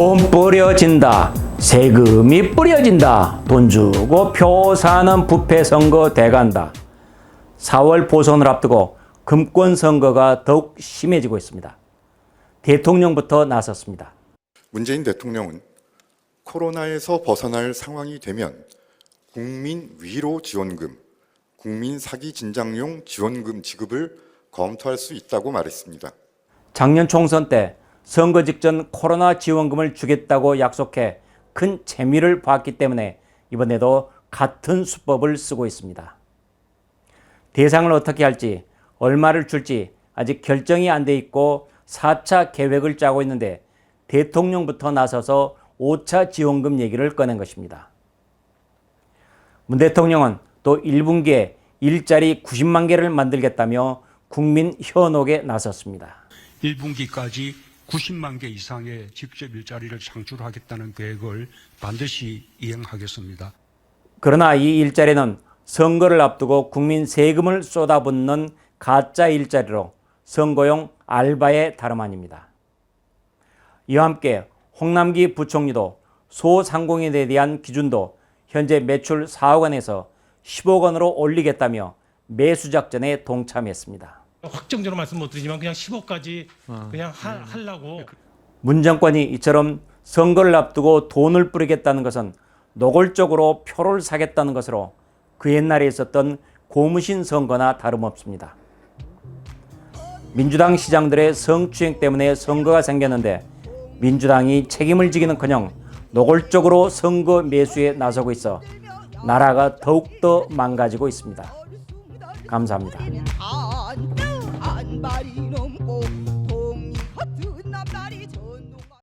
돈 뿌려진다. 세금이 뿌려진다. 돈 주고 표 사는 부패 선거 대간다. 4월 보선을 앞두고 금권 선거가 더욱 심해지고 있습니다. 대통령부터 나섰습니다. 문재인 대통령은 코로나에서 벗어날 상황이 되면 국민 위로 지원금, 국민 사기 진작용 지원금 지급을 검토할 수 있다고 말했습니다. 작년 총선 때 선거 직전 코로나 지원금을 주겠다고 약속해 큰 재미를 봤기 때문에 이번에도 같은 수법을 쓰고 있습니다. 대상을 어떻게 할지, 얼마를 줄지 아직 결정이 안 돼 있고 4차 계획을 짜고 있는데 대통령부터 나서서 5차 지원금 얘기를 꺼낸 것입니다. 문 대통령은 또 1분기에 일자리 90만 개를 만들겠다며 국민 현혹에 나섰습니다. 1분기까지 90만 개 이상의 직접 일자리를 창출하겠다는 계획을 반드시 이행하겠습니다. 그러나 이 일자리는 선거를 앞두고 국민 세금을 쏟아붓는 가짜 일자리로 선거용 알바에 다름 아닙니다. 이와 함께 홍남기 부총리도 소상공인에 대한 기준도 현재 매출 4억 원에서 10억 원으로 올리겠다며 매수 작전에 동참했습니다. 확정적으로 말씀 못 드리지만 그냥 10억까지 그냥 하, 하려고 문 정권이 이처럼 선거를 앞두고 돈을 뿌리겠다는 것은 노골적으로 표를 사겠다는 것으로 그 옛날에 있었던 고무신 선거나 다름없습니다. 민주당 시장들의 성추행 때문에 선거가 생겼는데 민주당이 책임을 지기는커녕 노골적으로 선거 매수에 나서고 있어 나라가 더욱더 망가지고 있습니다. 감사합니다. 안, 안 발이